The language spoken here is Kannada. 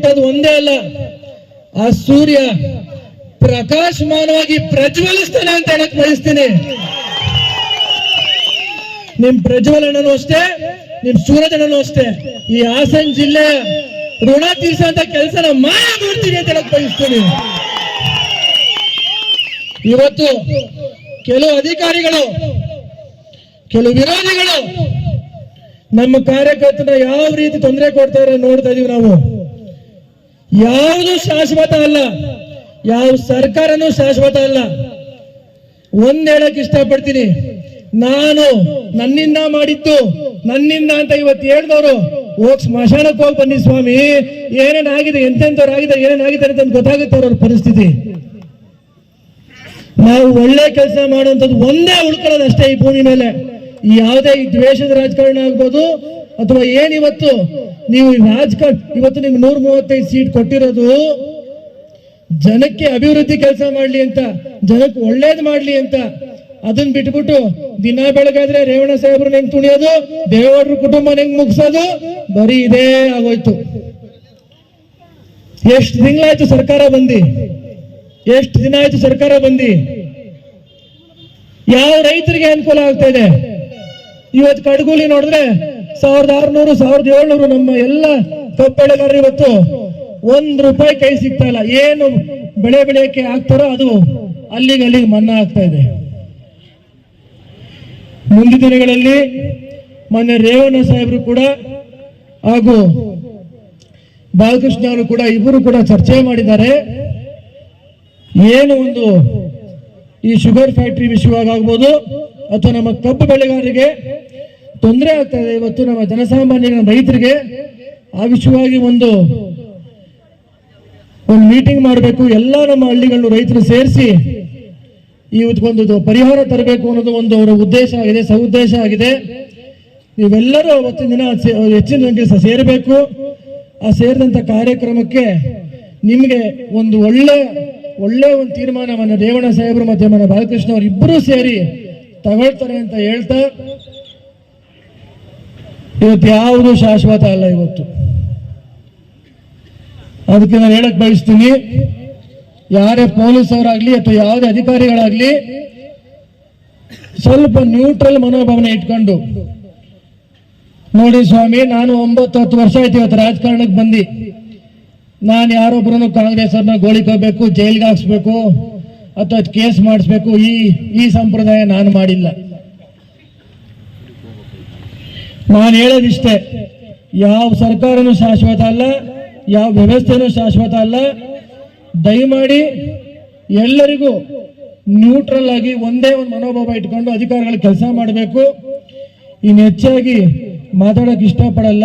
ಹುಟ್ಟೋದು ಒಂದೇ ಅಲ್ಲ. ಆ ಸೂರ್ಯ ಪ್ರಕಾಶಮಾನವಾಗಿ ಪ್ರಜ್ವಲಿಸ್ತಾನೆ ಅಂತ ಹೇಳಕ್ ಬಯಸ್ತೀನಿ. ನಿಮ್ ಪ್ರಜ್ವಲನೂ ಅಷ್ಟೇ, ನಿಮ್ ಸೂರಜನೂ ಅಷ್ಟೇ. ಈ ಹಾಸನ್ ಜಿಲ್ಲೆ ಋಣ ತೀರ್ಸಂತ ಕೆಲಸನ ಮಾಡ್ತೀನಿ ಅಂತ ಹೇಳಕ್ ಬಯಸ್ತೀನಿ. ಇವತ್ತು ಕೆಲವು ಅಧಿಕಾರಿಗಳು, ಕೆಲವು ವಿರೋಧಿಗಳು ನಮ್ಮ ಕಾರ್ಯಕರ್ತನ ಯಾವ ರೀತಿ ತೊಂದರೆ ಕೊಡ್ತಾರೆ ನೋಡ್ತಾ ಇದೀವಿ ನಾವು. ಯಾವುದು ಶಾಶ್ವತ ಅಲ್ಲ. ಯಾವ ಸರ್ಕಾರನೂ ಶಾಶ್ವತ ಅಲ್ಲ. ಒಂದ್ ಹೇಳಕ್ ಇಷ್ಟಪಡ್ತೀನಿ. ನಾನು ನನ್ನಿಂದ ಮಾಡಿತ್ತು ನನ್ನಿಂದ ಅಂತ ಇವತ್ತು ಹೇಳ್ದವ್ರು, ಹೋಗ್ ಸ್ಮಶಾನಕ್ಕೆ ಹೋಗಿ ಬನ್ನಿ ಸ್ವಾಮಿ. ಏನೇನಾಗಿದೆ ಎಂತೆಂತವ್ರಾಗಿದೆ ಏನೇನಾಗಿದೆ ಅಂತ ಗೊತ್ತಾಗುತ್ತೆ ಅವ್ರ ಪರಿಸ್ಥಿತಿ. ನಾವು ಒಳ್ಳೆ ಕೆಲಸ ಮಾಡುವಂಥದ್ದು ಒಂದೇ ಉಳ್ಕೊಳ್ಳೋದು ಅಷ್ಟೇ ಈ ಭೂಮಿ ಮೇಲೆ. ಯಾವುದೇ ಈ ದ್ವೇಷದ ರಾಜಕಾರಣ ಆಗ್ಬೋದು, ಅಥವಾ ಏನಿವತ್ತು ನೀವು ಈ ರಾಜಕಾರಣ ಇವತ್ತು ನಿಮ್ಗೆ ನೂರ ಮೂವತ್ತೈದು ಸೀಟ್ ಕೊಟ್ಟಿರೋದು, ಜನಕ್ಕೆ ಅಭಿವೃದ್ಧಿ ಕೆಲಸ ಮಾಡ್ಲಿ ಅಂತ, ಜನಕ್ಕೆ ಒಳ್ಳೇದು ಮಾಡ್ಲಿ ಅಂತ. ಅದನ್ನ ಬಿಟ್ಬಿಟ್ಟು ದಿನ ಬೆಳಗಾದ್ರೆ ರೇವಣ ಸಾಹೇಬ್ರು ಹೆಂಗ್ ತುಣಿಯೋದು, ದೇವೇಗೌಡರ ಕುಟುಂಬ ಹೆಂಗ್ ಮುಗಿಸೋದು, ಬರೀ ಇದೇ ಆಗೋಯ್ತು. ಎಷ್ಟು ತಿಂಗಳಾಯ್ತು ಸರ್ಕಾರ ಬಂದಿ? ಎಷ್ಟು ದಿನ ಆಯ್ತು ಸರ್ಕಾರ ಬಂದಿ? ಯಾವ ರೈತರಿಗೆ ಅನುಕೂಲ ಆಗ್ತಾ ಇದೆ? ಇವತ್ತು ಕಡ್ಗೂಲಿ ನೋಡಿದ್ರೆ ಸಾವಿರದ ಆರ್ನೂರು, ಸಾವಿರದ ಏಳ್ನೂರು ನಮ್ಮ ಎಲ್ಲ ಕಬ್ಬು ಬೆಳೆಗಾರರು ಇವತ್ತು ಒಂದ್ ರೂಪಾಯಿ ಕೈ ಸಿಗ್ತಾ ಇಲ್ಲ. ಏನು ಬೆಳೆ ಬೆಳೆಯಕ್ಕೆ ಆಗ್ತಾರೋ ಅದು ಅಲ್ಲಿಗೆ ಅಲ್ಲಿಗೆ ಮನ್ನಾ ಆಗ್ತಾ ಇದೆ. ಮುಂದಿನ ದಿನಗಳಲ್ಲಿ ಮೊನ್ನೆ ರೇವಣ್ಣ ಸಾಹೇಬರು ಕೂಡ ಹಾಗೂ ಬಾಲಕೃಷ್ಣ ಅವರು ಕೂಡ ಇಬ್ಬರು ಕೂಡ ಚರ್ಚೆ ಮಾಡಿದ್ದಾರೆ. ಏನು ಒಂದು ಈ ಶುಗರ್ ಫ್ಯಾಕ್ಟ್ರಿ ವಿಷಯವಾಗಬಹುದು ಅಥವಾ ನಮ್ಮ ಕಬ್ಬು ಬೆಳೆಗಾರರಿಗೆ ತೊಂದರೆ ಆಗ್ತಾ ಇದೆ ಇವತ್ತು ನಮ್ಮ ಜನಸಾಮಾನ್ಯರ ರೈತರಿಗೆ. ಆ ವಿಷಯವಾಗಿ ಒಂದು ಒಂದು ಮೀಟಿಂಗ್ ಮಾಡಬೇಕು. ಎಲ್ಲ ನಮ್ಮ ಹಳ್ಳಿಗಳನ್ನು ರೈತರು ಸೇರಿಸಿ ಇವತ್ತೊಂದು ಪರಿಹಾರ ತರಬೇಕು ಅನ್ನೋದು ಒಂದು ಅವರ ಉದ್ದೇಶ ಆಗಿದೆ ಸೌದ್ದೇಶ ಆಗಿದೆ. ನೀವೆಲ್ಲರೂ ಅವತ್ತಿನ ದಿನ ಹೆಚ್ಚಿನ ಸಂಖ್ಯೆ ಸೇರಬೇಕು. ಆ ಸೇರಿದಂಥ ಕಾರ್ಯಕ್ರಮಕ್ಕೆ ನಿಮಗೆ ಒಂದು ಒಳ್ಳೆ ಒಳ್ಳೆ ಒಂದು ತೀರ್ಮಾನವನ್ನು ರೇವಣ ಸಾಹೇಬರು ಮತ್ತೆ ಬಾಲಕೃಷ್ಣ ಅವರು ಇಬ್ಬರೂ ಸೇರಿ ತಗೊಳ್ತಾರೆ ಅಂತ ಹೇಳ್ತಾ ಇವತ್ತು ಯಾವುದು ಶಾಶ್ವತ ಅಲ್ಲ ಇವತ್ತು. ಅದಕ್ಕೆ ನಾನು ಹೇಳಕ್ ಬಯಸ್ತೀನಿ, ಯಾರೇ ಪೊಲೀಸ್ ಅವರಾಗ್ಲಿ ಅಥವಾ ಯಾವುದೇ ಅಧಿಕಾರಿಗಳಾಗ್ಲಿ, ಸ್ವಲ್ಪ ನ್ಯೂಟ್ರಲ್ ಮನೋಭಾವನೆ ಇಟ್ಕೊಂಡು, ನೋಡಿ ಸ್ವಾಮಿ, ನಾನು ಒಂಬತ್ತು ಹತ್ತು ವರ್ಷ ಆಯ್ತು ಇವತ್ತು ರಾಜಕಾರಣಕ್ಕೆ ಬಂದು. ನಾನು ಯಾರೊಬ್ಬರನ್ನು ಕಾಂಗ್ರೆಸ್ ಅವ್ರನ್ನ ಗೋಳಿಕೋಬೇಕು, ಜೈಲ್ಗೆ ಹಾಕ್ಸ್ಬೇಕು, ಅಥವಾ ಕೇಸ್ ಮಾಡಿಸ್ಬೇಕು, ಈ ಈ ಸಂಪ್ರದಾಯ ನಾನು ಮಾಡಿಲ್ಲ. ನಾನು ಹೇಳೋದಿಷ್ಟೇ, ಯಾವ ಸರ್ಕಾರನೂ ಶಾಶ್ವತ ಅಲ್ಲ, ಯಾವ ವ್ಯವಸ್ಥೆನೂ ಶಾಶ್ವತ ಅಲ್ಲ. ದಯಮಾಡಿ ಎಲ್ಲರಿಗೂ ನ್ಯೂಟ್ರಲ್ ಆಗಿ ಒಂದೇ ಒಂದು ಮನೋಭಾವ ಇಟ್ಕೊಂಡು ಅಧಿಕಾರಿಗಳು ಕೆಲಸ ಮಾಡಬೇಕು. ಇನ್ನು ಹೆಚ್ಚಾಗಿ ಮಾತಾಡೋಕೆ ಇಷ್ಟಪಡಲ್ಲ.